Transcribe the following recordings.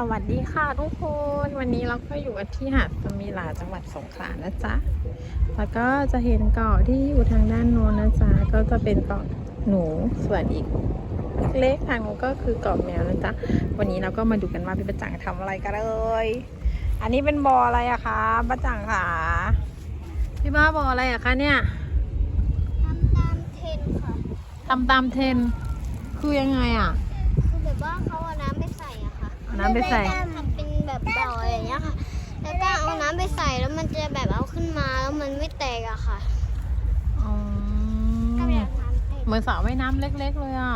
สวัสดีค่ะทุกคนวันนี้เราก็อยู่กันที่หาดสมิลาจังหวัดสงขลานะจ๊ะแล้วก็จะเห็นเกาะที่อยู่ทางด้านโน้นนะจ๊ะก็จะเป็นเกาะหนูส่วนอีกเล็กๆทางนู้นก็คือเกาะแมวนะจ๊ะวันนี้เราก็มาดูกันว่าพี่ประจังทำอะไรกันเลย อันนี้เป็นบออะไรอะคะประจังค่ะพี่บ้าบออะไรอะคะเนี่ยทำตามเทรนด์ค่ะทำตามเทรนด์คือยังไงอะคือแบบว่าเขาเอาน้ำไปใส่อะค่ะเอา น้ำไปใส่ทำเป็นแบบบ่ออะไรอย่างเงี้ยค่ะ แล้วก็เอาน้ำไปใส่แล้วมันจะแบบเอาขึ้นมาแล้วมันไม่แตกอะค่ะอ๋อก็แบบน้ำเต็มเหมือนสระว่ายน้ำเล็ก ๆ เลยอะ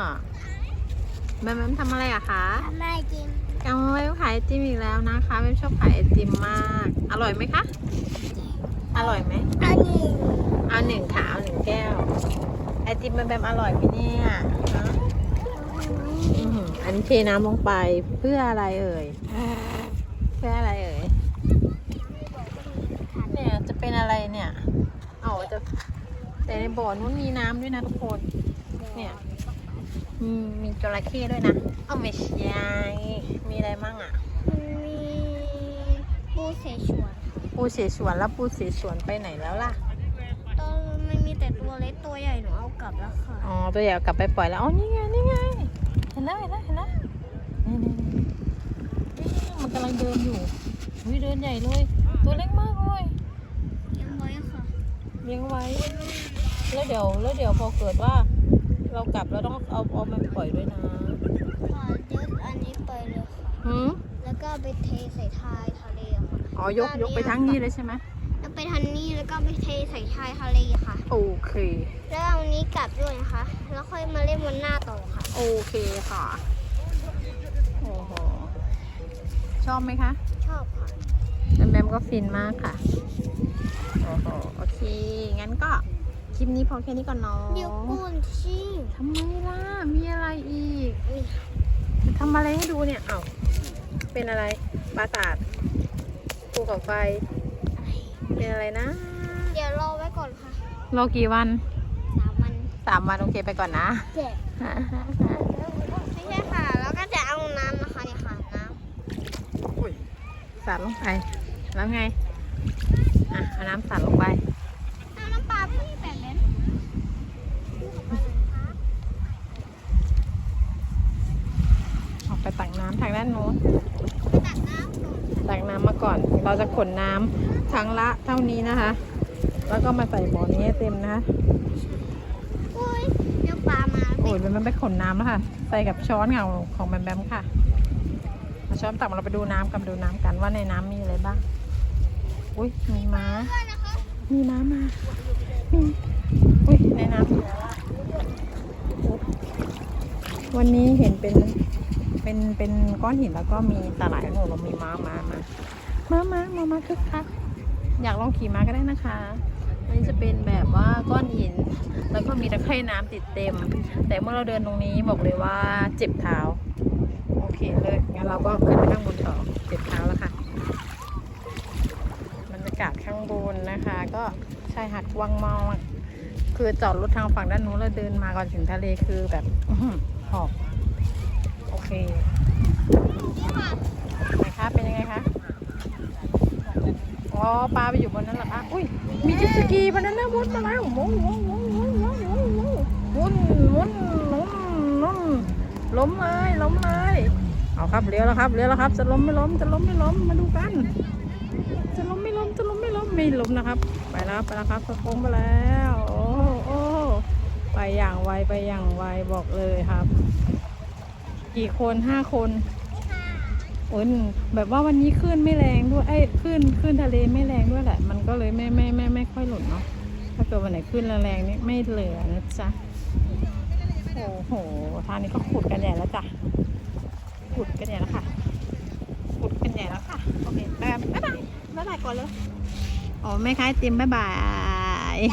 แบมแบมทำอะไรอะคะไม่จริงเอาไว้ขายไอติมอีกแล้วนะคะแบมชอบขายไอติมมาก อร่อยไหมคะ อร่อยไหมอันนี้เอาหนึ่งค่ะเอาหนึ่งแก้ว ไอติมแบมแบมอร่อยไหมเนี่ยฮะ อื้อหืออันนี้เทน้ำลงไปเพื่ออะไรเอ่ย เพื่ออะไรเอ่ย เนี่ยจะเป็นอะไรเนี่ย เอาจะแต่ในบ่อนู้นมีน้ำด้วยนะทุกคน เนี่ยมีมีจระเข้ด้วยนะเอาไม่ใช่มีอะไรมั่งอะ มีปูเสฉวนปูเสฉวนแล้วปูเสฉวนไปไหนแล้วล่ะตอนมันมีแต่ตัวเล็กตัวใหญ่หนูเอากลับแล้วค่ะ อ๋อตัวใหญ่เอากลับไปปล่อยแล้ว อ๋อ นี่ไง นี่ไงเห็นแล้วเห็นแล้วเห็นแล้วนี่นี่นี่นี่มันกำลังเดินอยู่วิเดินใหญ่เลย ตัวเล็กมากเลยยังไว้ค่ะเลี้ยงไว้ แล้วเดี๋ยวแล้วเดี๋ยวพอเกิดว่า เรากลับเราต้องเอาเอามันปล่อยด้วยนะขอยึดอันนี้ไปเลยค่ะหืมแล้วก็ไปเทใส่ทรายทะเลอะค่ะอ๋อยกยกไปทั้งนี้เลยใช่ไหมแล้ว ไปทางนี้แล้วก็ไปเทใส่ชายทะเลค่ะ โอเค แล้วเอานี้กลับด้วยนะคะ แล้วค่อยมาเล่นวันหน้าต่อค่ะ โอเคค่ะ โอ้โห ชอบไหมคะชอบค่ะ แบมแบมก็ฟินมากค่ะ โอ้โห โอเค งั้นก็คลิปนี้พอแค่นี้ก่อนเนาะเดี๋ยวก่อนสิทำไมล่ะ มีอะไรอีกอุ๊ยจะทำอะไรให้ดูเนี่ย เอ้าเป็นอะไรปราสาทภูเขาไฟ เป็นอะไรนะ เดี๋ยวรอไว้ก่อนค่ะรอกี่วันสามวันสามวันโอเคไปก่อนนะเจ็ดไม่ใช่ค่ะ แล้วก็จะเอาน้ำนะคะเนี่ยค่ะน้สาดลงไป แล้วไง อะเอาน้ำสาดลงไปำเอาน้ำปลาพี่แบบนั้นออกไปตักน้ำทางด้านโน้นตักน้ำก่อน ตักน้ำมาก่อน เราจะขนน้ำทั้งละเท่านี้นะคะ แล้วก็มาใส่บ่อนี้ให้เต็มนะคะอุ้ยเดี๋ยวปลามาโอ้ยมันไปขนน้ำแล้วค่ะ ใส่กับช้อนของของแบมแบมค่ะเอาช้อนตักมาเราไปดูน้ำกันดูน้ำกันว่าในน้ำมีอะไรบ้าง อุ้ยมีม้าด้วยนะคะมีม้ามามีอุ้ยในน้ำวันนี้เห็นเป็น เป็นเป็นก้อนหินแล้วก็มีตาหลายหนูเรามีม้ามามาม้าม้ามามาคึกคักอยากลองขี่ม้าก็ได้นะคะอันนี้จะเป็นแบบว่าก้อนหิน แล้วก็มีตะไคร่น้ำติดเต็ม แต่เมื่อเราเดินตรงนี้บอกเลยว่าเจ็บเท้า โอเคเลยงั้นเราก็ขึ้นไปข้างบนต่อเจ็บเท้าแล้วค่ะบรรยากาศข้างบนนะคะ ก็ชายหาดวังมาอะคือจอดรถทางฝั่งด้านนู้นแล้วเดินมาก่อนถึงทะเลคือแบบหอบ เคนะคะเป็นยังไงคะ อ๋อปลาไปอยู่บนนั้นหรอคะอุ้ย มีเจ็ตสกีบนนั้นนะวนมาแล้วหมุนมุนมุนมุนมุนมุนมุนมุนมุนมุนล้มเลยล้มเลยเอาครับเลี้ยวแล้วครับเลี้ยวแล้วครับ จะล้มไม่ล้มจะล้มไม่ล้มมาดูกัน จะล้มไม่ล้มจะล้มไม่ล้มไม่ล้มนะครับ ไปแล้วไปแล้วครับสะโพงไปแล้ว โอ้โอ้ไปอย่างไวไปอย่างไวบอกเลยครับ กี่คนห้าคนโอ้ยแบบว่าวันนี้คลื่นไม่แรงด้วยไอ้ยคลื่นคลื่นทะเลไม่แรงด้วยแหละ มันก็เลยไม่ไม่ไม่ไม่ค่อยหล่นเนาะถ้าเกิดวันไหนคลื่นแรงๆนี่ไม่เหลือนะจ๊ะโอ้โหทางนี้ก็ขุดกันใหญ่แล้วจ้ะขุดกันใหญ่แล้วค่ะขุดกันใหญ่แล้วค่ะโอเคบ๊ายบายบ๊ายบายบ๊ายบายก่อนเลยอ๋อแม่ค้าติมบ๊ายบาย